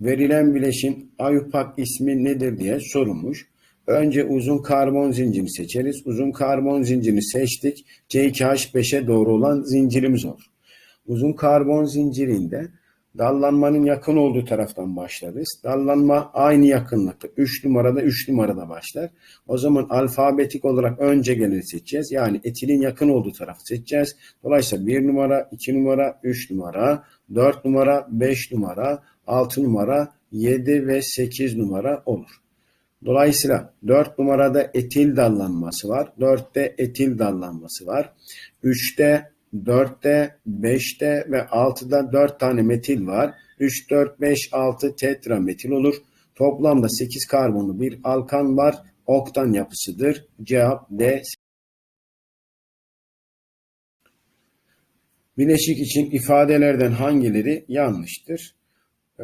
Verilen bileşin AYUPAK ismi nedir diye sorulmuş. Önce uzun karbon zincirini seçeriz. Uzun karbon zincirini seçtik. C2H5'e doğru olan zincirimiz olur. Uzun karbon zincirinde dallanmanın yakın olduğu taraftan başlarız. Dallanma aynı yakınlıkta. 3 numarada 3 numarada başlar. O zaman alfabetik olarak önce geleni seçeceğiz. Yani etilin yakın olduğu tarafı seçeceğiz. Dolayısıyla 1 numara, 2 numara, 3 numara, 4 numara, 5 numara, 6 numara, 7 ve 8 numara olur. Dolayısıyla 4 numarada etil dallanması var. 4'te etil dallanması var. 3'te, 4'te, 5'te ve 6'da 4 tane metil var. 3, 4, 5, 6 tetrametil olur. Toplamda 8 karbonlu bir alkan var. Oktan yapısıdır. Cevap D. Bileşik için ifadelerden hangileri yanlıştır?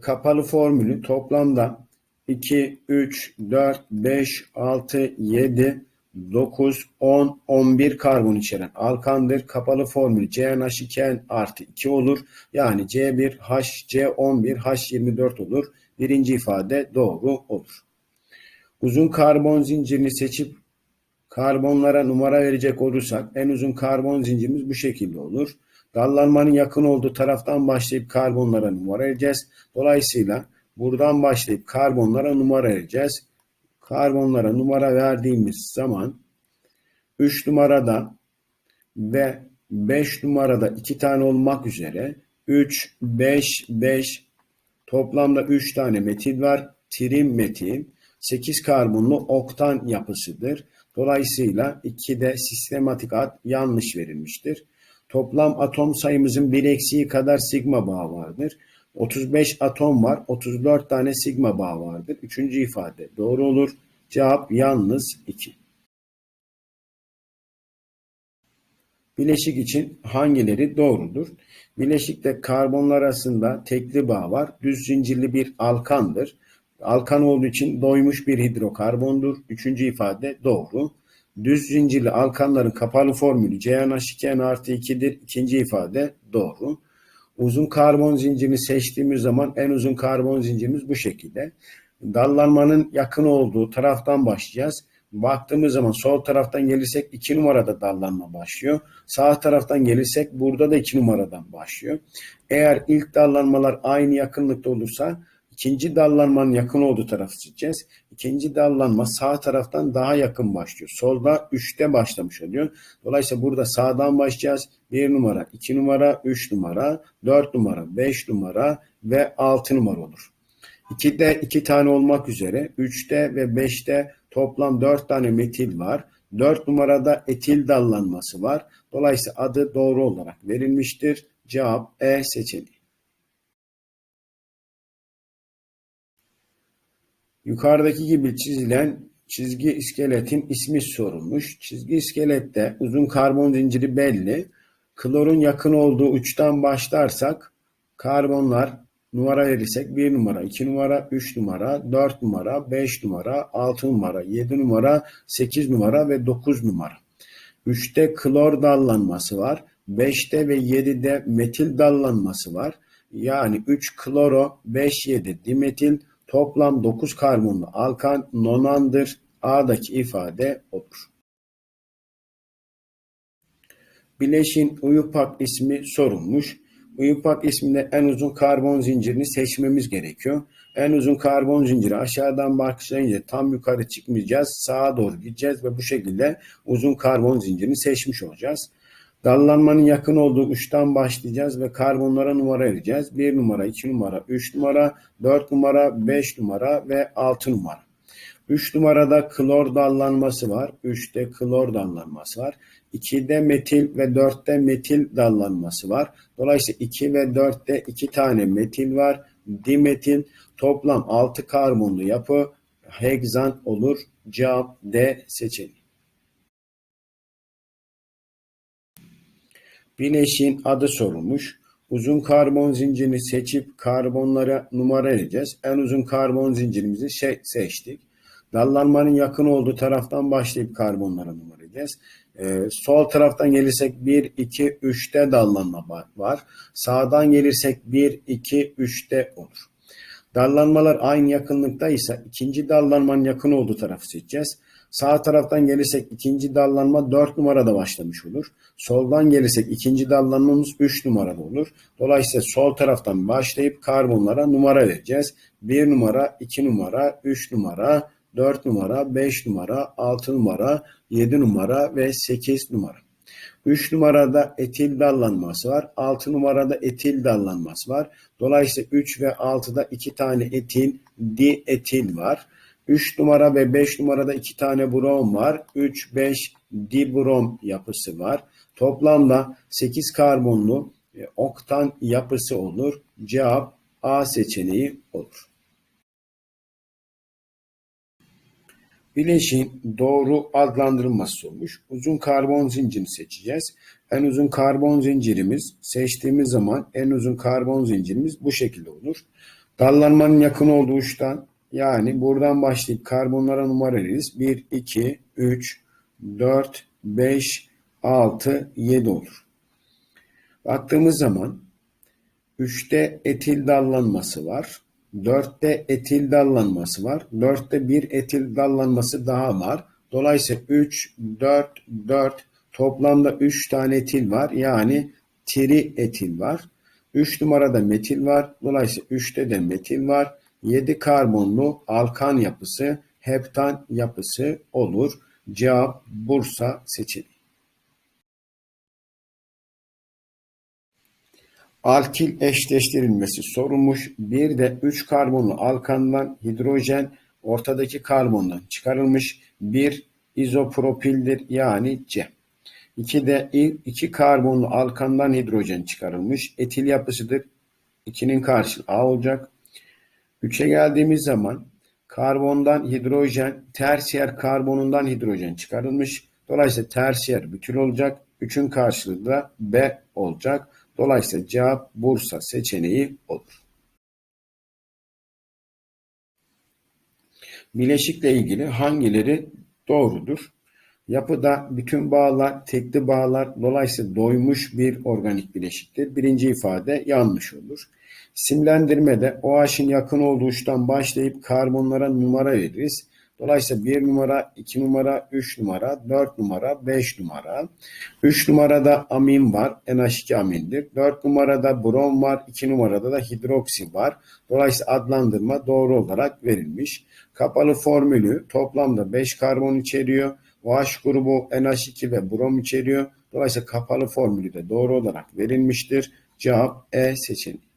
Kapalı formülü toplamda 2, 3, 4, 5, 6, 7, 9, 10, 11 karbon içeren alkandır. Kapalı formülü CnH2n artı 2 olur. Yani C1, H, C11, H24 olur. Birinci ifade doğru olur. Uzun karbon zincirini seçip karbonlara numara verecek olursak en uzun karbon zincirimiz bu şekilde olur. Dallanmanın yakın olduğu taraftan başlayıp karbonlara numara vereceğiz. Dolayısıyla buradan başlayıp karbonlara numara vereceğiz. Karbonlara numara verdiğimiz zaman 3 numarada ve 5 numarada 2 tane olmak üzere 3, 5, 5 toplamda 3 tane metil var. Trim metil 8 karbonlu oktan yapısıdır. Dolayısıyla 2'de sistematik ad yanlış verilmiştir. Toplam atom sayımızın bir eksiği kadar sigma bağı vardır. 35 atom var. 34 tane sigma bağı vardır. Üçüncü ifade doğru olur. Cevap yalnız 2. Bileşik için hangileri doğrudur? Bileşikte karbonlar arasında tekli bağ var. Düz zincirli bir alkandır. Alkan olduğu için doymuş bir hidrokarbondur. Üçüncü ifade doğru. Düz zincirli alkanların kapalı formülü CnH2n artı 2'dir. İkinci ifade doğru. Uzun karbon zincirini seçtiğimiz zaman en uzun karbon zincirimiz bu şekilde. Dallanmanın yakın olduğu taraftan başlayacağız. Baktığımız zaman sol taraftan gelirsek 2 numarada dallanma başlıyor. Sağ taraftan gelirsek burada da 2 numaradan başlıyor. Eğer ilk dallanmalar aynı yakınlıkta olursa ikinci dallanmanın yakın olduğu tarafı seçeceğiz. İkinci dallanma sağ taraftan daha yakın başlıyor. Solda 3'te başlamış oluyor. Dolayısıyla burada sağdan başlayacağız. 1 numara, 2 numara, 3 numara, 4 numara, 5 numara ve 6 numara olur. 2'de 2 tane olmak üzere 3'te ve 5'te toplam 4 tane metil var. 4 numarada etil dallanması var. Dolayısıyla adı doğru olarak verilmiştir. Cevap E seçeneği. Yukarıdaki gibi çizilen çizgi iskeletin ismi sorulmuş. Çizgi iskelette uzun karbon zinciri belli. Klorun yakın olduğu uçtan başlarsak karbonlar numara verirsek 1 numara, 2 numara, 3 numara, 4 numara, 5 numara, 6 numara, 7 numara, 8 numara ve 9 numara. 3'te klor dallanması var. 5'te ve 7'de metil dallanması var. Yani 3 kloro, 5 7 dimetil, toplam 9 karbonlu alkan nonandır. A'daki ifade olur. Bileşin UYUPAK ismi sorulmuş. UYUPAK isminde en uzun karbon zincirini seçmemiz gerekiyor. En uzun karbon zinciri aşağıdan başlayınca tam yukarı çıkmayacağız. Sağa doğru gideceğiz ve bu şekilde uzun karbon zincirini seçmiş olacağız. Dallanmanın yakın olduğu uçtan başlayacağız ve karbonlara numara vereceğiz. 1 numara, 2 numara, 3 numara, 4 numara, 5 numara ve 6 numara. 3 numarada klor dallanması var. 3'te klor dallanması var. 2'de metil ve 4'te metil dallanması var. Dolayısıyla 2 ve 4'te 2 tane metil var. Dimetil toplam 6 karbonlu yapı hegzan olur. Cevap D seçeneği. Bileşiğin adı sorulmuş. Uzun karbon zincirini seçip karbonlara numara vereceğiz. En uzun karbon zincirimizi şey seçtik. Dallanmanın yakın olduğu taraftan başlayıp karbonlara numara vereceğiz. Ee, sol taraftan gelirsek 1, 2, 3'te dallanma var. Sağdan gelirsek 1, 2, 3'te olur. Dallanmalar aynı yakınlıktaysa ikinci dallanmanın yakın olduğu tarafı seçeceğiz. Sağ taraftan gelirsek ikinci dallanma 4 numarada başlamış olur. Soldan gelirsek ikinci dallanmamız 3 numarada olur. Dolayısıyla sol taraftan başlayıp karbonlara numara vereceğiz. 1 numara, 2 numara, 3 numara, 4 numara, 5 numara, 6 numara, 7 numara ve 8 numara. 3 numarada etil dallanması var. 6 numarada etil dallanması var. Dolayısıyla 3 ve 6'da 2 tane etil, dietil var. 3 numara ve 5 numarada 2 tane brom var. 3, 5 dibrom yapısı var. Toplamda 8 karbonlu e, oktan yapısı olur. Cevap A seçeneği olur. Bileşiğin doğru adlandırılması olmuş. Uzun karbon zincirini seçeceğiz. En uzun karbon zincirimiz seçtiğimiz zaman en uzun karbon zincirimiz bu şekilde olur. Dallanmanın yakın olduğu uçtan yani buradan başlayıp karbonlara numara veririz. 1, 2, 3, 4, 5, 6, 7 olur. Baktığımız zaman 3'te etil dallanması var. 4'te etil dallanması var. 4'te bir etil dallanması daha var. Dolayısıyla 3, 4, 4 toplamda 3 tane etil var. Yani tri etil var. 3 numarada metil var. Dolayısıyla 3'te de metil var. 7 karbonlu alkan yapısı, heptan yapısı olur. Cevap Bursa seçeneği. Alkil eşleştirilmesi sorulmuş. Bir de 3 karbonlu alkandan hidrojen ortadaki karbondan çıkarılmış. Bir izopropildir yani C. İki de iki karbonlu alkandan hidrojen çıkarılmış. Etil yapısıdır. 2'nin karşılığı A olacak. 3'e geldiğimiz zaman karbondan hidrojen, tersiyer karbonundan hidrojen çıkarılmış. Dolayısıyla tersiyer bütül olacak. 3'ün karşılığı da B olacak. Dolayısıyla cevap Bursa seçeneği olur. Bileşikle ilgili hangileri doğrudur? Yapıda bütün bağlar tekli bağlar dolayısıyla doymuş bir organik bileşiktir. Birinci ifade yanlış olur. Simlendirmede OH'in yakın olduğu uçtan başlayıp karbonlara numara veririz. Dolayısıyla 1 numara, 2 numara, 3 numara, 4 numara, 5 numara. 3 numarada amin var. NH2 amindir. 4 numarada brom var. 2 numarada da hidroksi var. Dolayısıyla adlandırma doğru olarak verilmiş. Kapalı formülü toplamda 5 karbon içeriyor. OH grubu NH2 ve brom içeriyor. Dolayısıyla kapalı formülü de doğru olarak verilmiştir. Cevap E seçeneği.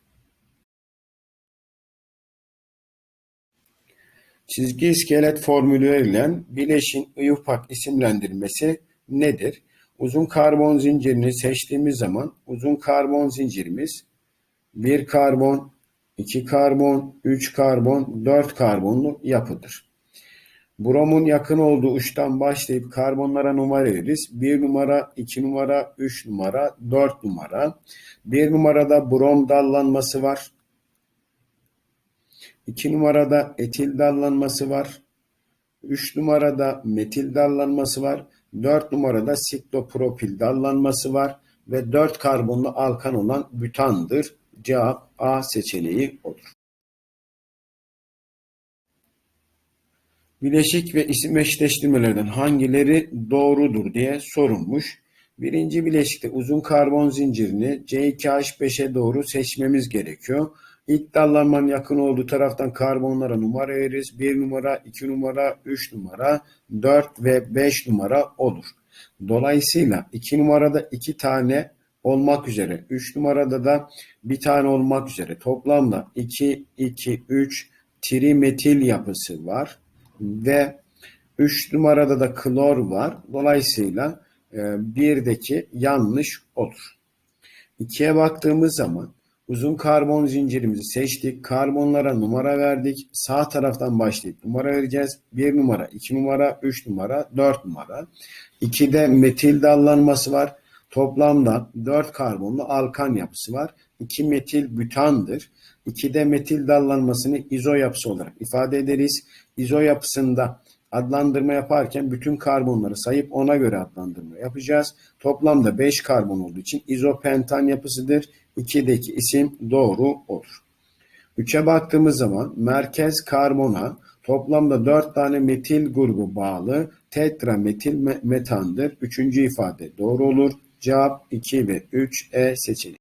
Çizgi iskelet formülü verilen bileşin IUPAC isimlendirmesi nedir? Uzun karbon zincirini seçtiğimiz zaman uzun karbon zincirimiz 1 karbon, 2 karbon, 3 karbon, 4 karbonlu yapıdır. Bromun yakın olduğu uçtan başlayıp karbonlara numara veririz. 1 numara, 2 numara, 3 numara, 4 numara. 1 numarada brom dallanması var. 2 numarada etil dallanması var. 3 numarada metil dallanması var. 4 numarada siklopropil dallanması var. Ve 4 karbonlu alkan olan bütandır. Cevap A seçeneği olur. Bileşik ve isim eşleştirmelerden hangileri doğrudur diye sorulmuş. Birinci bileşikte uzun karbon zincirini C2H5'e doğru seçmemiz gerekiyor. İlk yakın olduğu taraftan karbonlara numara veririz. 1 numara, 2 numara, 3 numara, 4 ve 5 numara olur. Dolayısıyla 2 numarada 2 tane olmak üzere, 3 numarada da bir tane olmak üzere toplamda 2, 2, 3 trimetil yapısı var ve 3 numarada da klor var. Dolayısıyla e, birdeki yanlış olur. 2'ye baktığımız zaman Uzun karbon zincirimizi seçtik. Karbonlara numara verdik. Sağ taraftan başlayıp numara vereceğiz. 1 numara, 2 numara, 3 numara, 4 numara. 2'de metil dallanması var. Toplamda 4 karbonlu alkan yapısı var. 2 metil bütandır. 2'de metil dallanmasını izo yapısı olarak ifade ederiz. İzo yapısında adlandırma yaparken bütün karbonları sayıp ona göre adlandırma yapacağız. Toplamda 5 karbon olduğu için izopentan yapısıdır. 2'deki isim doğru olur. 3'e baktığımız zaman merkez karbona toplamda 4 tane metil grubu bağlı tetrametil metandır. Üçüncü ifade doğru olur. Cevap 2 ve 3 E seçeneği.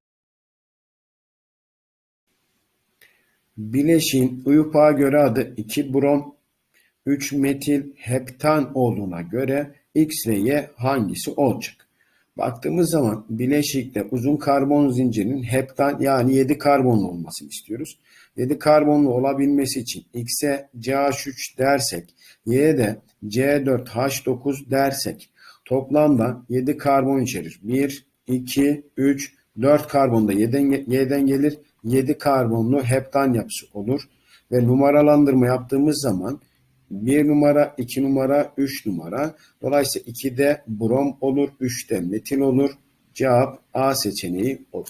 Bileşin UYUP'a göre adı 2 brom 3 metil heptan olduğuna göre X ve Y hangisi olacak? Baktığımız zaman bileşikte uzun karbon zincirinin heptan yani 7 karbonlu olmasını istiyoruz. 7 karbonlu olabilmesi için X'e CH3 dersek, Y'ye de C4H9 dersek toplamda 7 karbon içerir. 1, 2, 3, 4 karbon da Y'den, Y'den gelir. 7 karbonlu heptan yapısı olur. Ve numaralandırma yaptığımız zaman 1 numara, 2 numara, 3 numara. Dolayısıyla 2'de brom olur, 3'te metil olur. Cevap A seçeneği olur.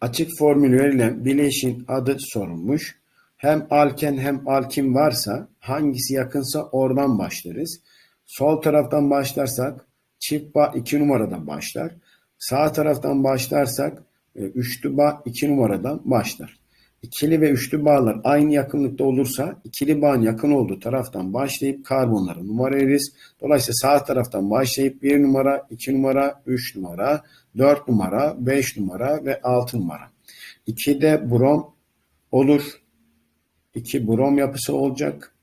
Açık formül verilen bileşin adı sorulmuş. Hem alken hem alkin varsa hangisi yakınsa oradan başlarız. Sol taraftan başlarsak çift bağ 2 numaradan başlar. Sağ taraftan başlarsak e, üçlü bağ 2 numaradan başlar. İkili ve üçlü bağlar aynı yakınlıkta olursa ikili bağın yakın olduğu taraftan başlayıp karbonlara numara veririz. Dolayısıyla sağ taraftan başlayıp 1 numara, 2 numara, 3 numara, 4 numara, 5 numara ve 6 numara. 2'de brom olur. 2 brom yapısı olacak.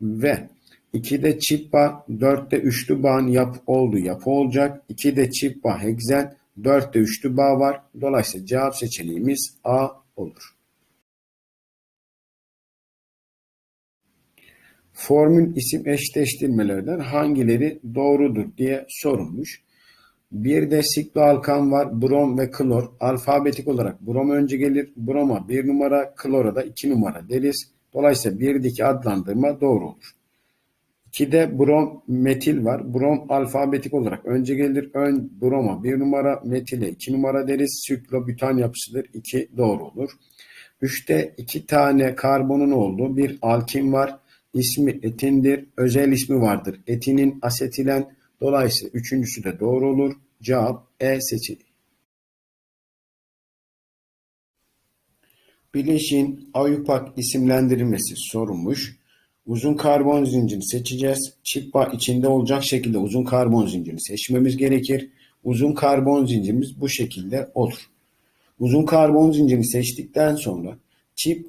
Ve 2'de çift bağ, 4'te üçlü bağın yap olduğu yapı olacak. 2'de çift bağ heksen, 4'te üçlü bağ var. Dolayısıyla cevap seçeneğimiz A olur. Formül isim eşleştirmelerden hangileri doğrudur diye sorulmuş. Bir de sikloalkan var. Brom ve klor. Alfabetik olarak brom önce gelir. Broma bir numara, klora da iki numara deriz. Dolayısıyla birdeki adlandırma doğru olur. 2'de brom metil var. Brom alfabetik olarak önce gelir. Ön broma bir numara, metile iki numara deriz. Siklobutan yapısıdır. 2 doğru olur. 3'te iki tane karbonun olduğu bir alkin var. İsmi etindir. Özel ismi vardır. Etinin asetilen. Dolayısıyla üçüncüsü de doğru olur. Cevap E seçili. Bileşin Ayupak isimlendirilmesi sorulmuş. Uzun karbon zincirini seçeceğiz. Çift bağ içinde olacak şekilde uzun karbon zincirini seçmemiz gerekir. Uzun karbon zincirimiz bu şekilde olur. Uzun karbon zincirini seçtikten sonra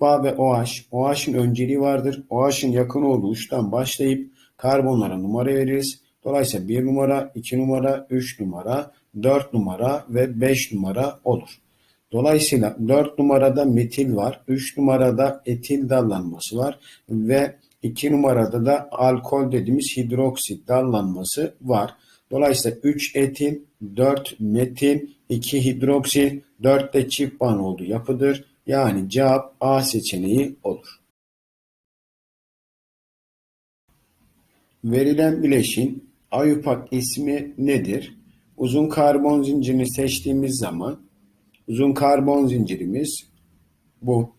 Bağ ve OH. OH'ın önceliği vardır. OH'ın yakın olduğu uçtan başlayıp karbonlara numara veririz. Dolayısıyla 1 numara, 2 numara, 3 numara, 4 numara ve 5 numara olur. Dolayısıyla 4 numarada metil var, 3 numarada etil dallanması var ve 2 numarada da alkol dediğimiz hidroksit dallanması var. Dolayısıyla 3 etil, 4 metil, 2 hidroksil, 4 de çift ban olduğu yapıdır. Yani cevap A seçeneği olur. Verilen bileşin Ayupak ismi nedir? Uzun karbon zincirini seçtiğimiz zaman uzun karbon zincirimiz bu.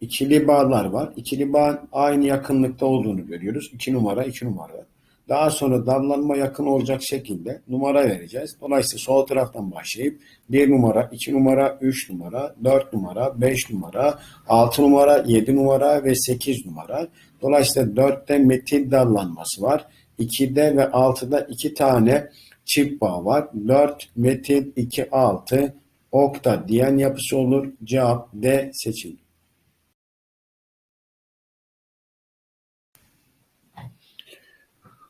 İkili bağlar var. İkili bağın aynı yakınlıkta olduğunu görüyoruz. 2 numara 2 numara. Daha sonra dallanma yakın olacak şekilde numara vereceğiz. Dolayısıyla sol taraftan başlayıp 1 numara, 2 numara, 3 numara, 4 numara, 5 numara, 6 numara, 7 numara ve 8 numara. Dolayısıyla 4'te metil dallanması var. 2'de ve 6'da 2 tane çift bağ var. 4 metil 2 6 okta diyen yapısı olur. Cevap D seçildi.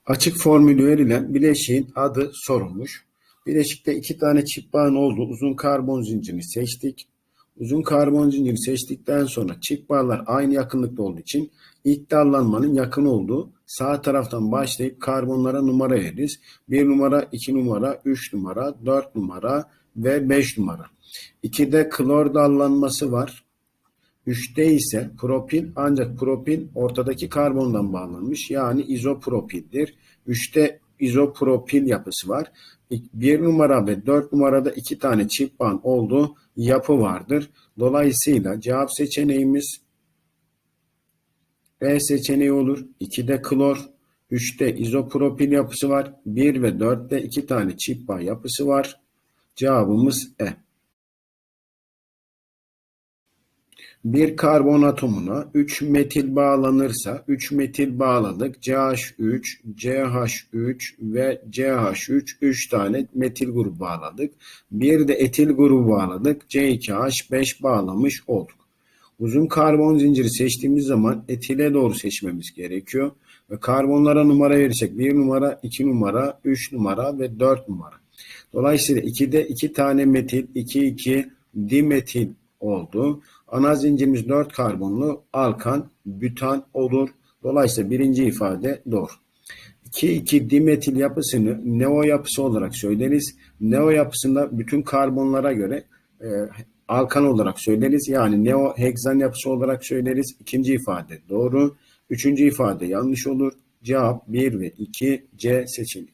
Açık formülü verilen bileşiğin adı sorulmuş. Bileşikte iki tane çift bağın olduğu uzun karbon zincirini seçtik. Uzun karbon zincirini seçtikten sonra çift bağlar aynı yakınlıkta olduğu için ilk dallanmanın yakın olduğu sağ taraftan başlayıp karbonlara numara veririz. 1 numara, 2 numara, 3 numara, 4 numara ve 5 numara. 2'de klor dallanması var. 3'te ise propil ancak propil ortadaki karbondan bağlanmış yani izopropildir. 3'te izopropil yapısı var. 1 numara ve 4 numarada 2 tane çift band olduğu yapı vardır. Dolayısıyla cevap seçeneğimiz B seçeneği olur. 2'de klor, 3'te izopropil yapısı var. 1 ve 4'te 2 tane çift bağ yapısı var. Cevabımız E. Bir karbon atomuna 3 metil bağlanırsa 3 metil bağladık. CH3, CH3 ve CH3 3 tane metil grubu bağladık. Bir de etil grubu bağladık. C2H5 bağlamış olduk. Uzun karbon zinciri seçtiğimiz zaman etile doğru seçmemiz gerekiyor. Ve karbonlara numara verirsek 1 numara, 2 numara, 3 numara ve 4 numara. Dolayısıyla 2'de 2 tane metil, 2 2 dimetil oldu. Ana zincirimiz 4 karbonlu alkan, bütan olur. Dolayısıyla birinci ifade doğru. 2,2 dimetil yapısını neo yapısı olarak söyleriz. Neo yapısında bütün karbonlara göre e, alkan olarak söyleriz. Yani neo heksan yapısı olarak söyleriz. İkinci ifade doğru. Üçüncü ifade yanlış olur. Cevap 1 ve 2 C seçeneği.